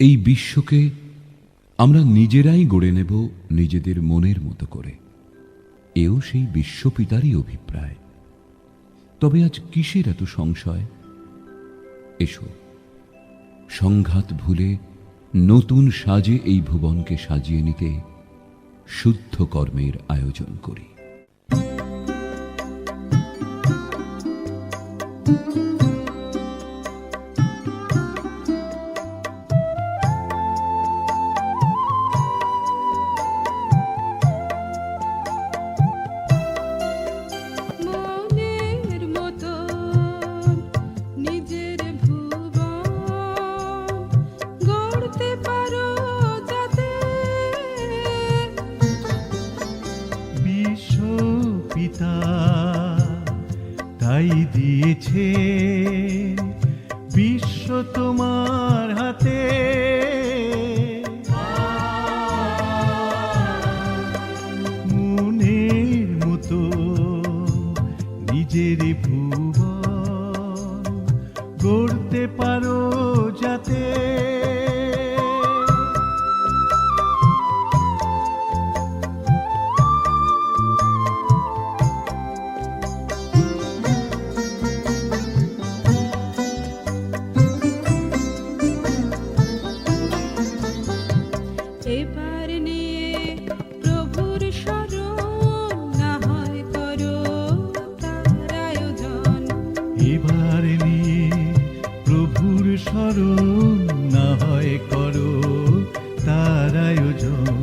এই বিশ্বকে আমরা নিজেরাই গড়ে নেব নিজেদের মনের মতো করে। এও সেই বিশ্বপিতারই অভিপ্রায়। তবে আজ কিসের এত সংশয়? এসো, সংঘাত ভুলে নতুন সাজে এই ভুবনকে সাজিয়ে নিতে শুদ্ধ কর্মের আয়োজন করি। মনের পিতা তাই দিয়েছে। বিশ্ব তোমার হাতে। মনের মতো নিজের ভুবন গড়তে পারো যাতে। প্রভুর স্মরণ না হয় করো তার আয়োজন।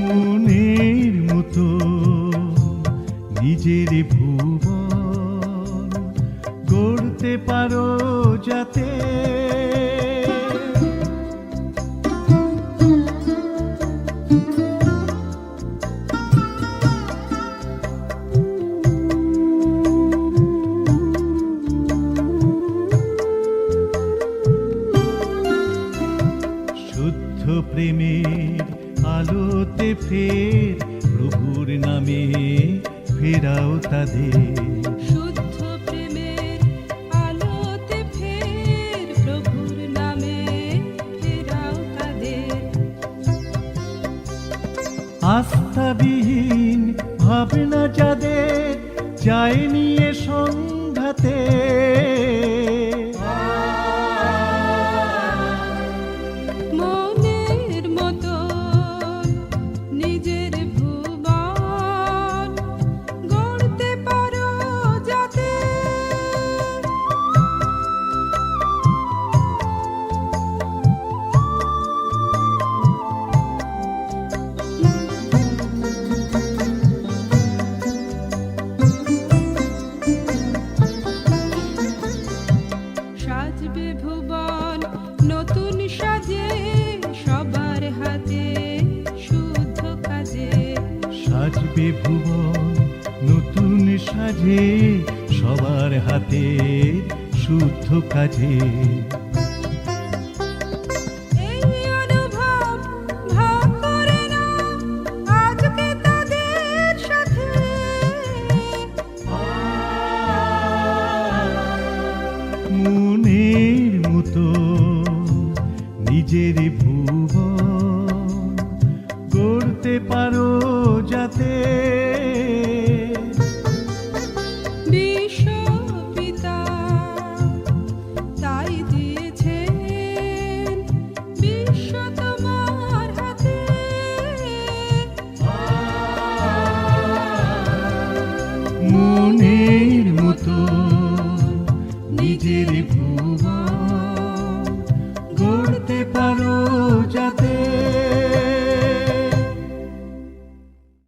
মনের মতো নিজের ভুবন গড়তে পারো যাতে প্রেমের আলোতে ফের প্রভুর নামে ফেরাও তাদের। শুদ্ধ প্রেমের আলোতে ফের প্রভুর নামে ফেরাও তাদের। আস্থাবিহীন ভাবনা যাদের যায় নিয়ে সংঘাতে ভুবন। নতুন সাজে সবার হাতে শুদ্ধ কাজে। সাজবে ভুবন, নতুন সাজে সবার হাতে শুদ্ধ কাজে। গড়তে পারো যাতে মনের মতো নিজের ভুবন গড়তে পারো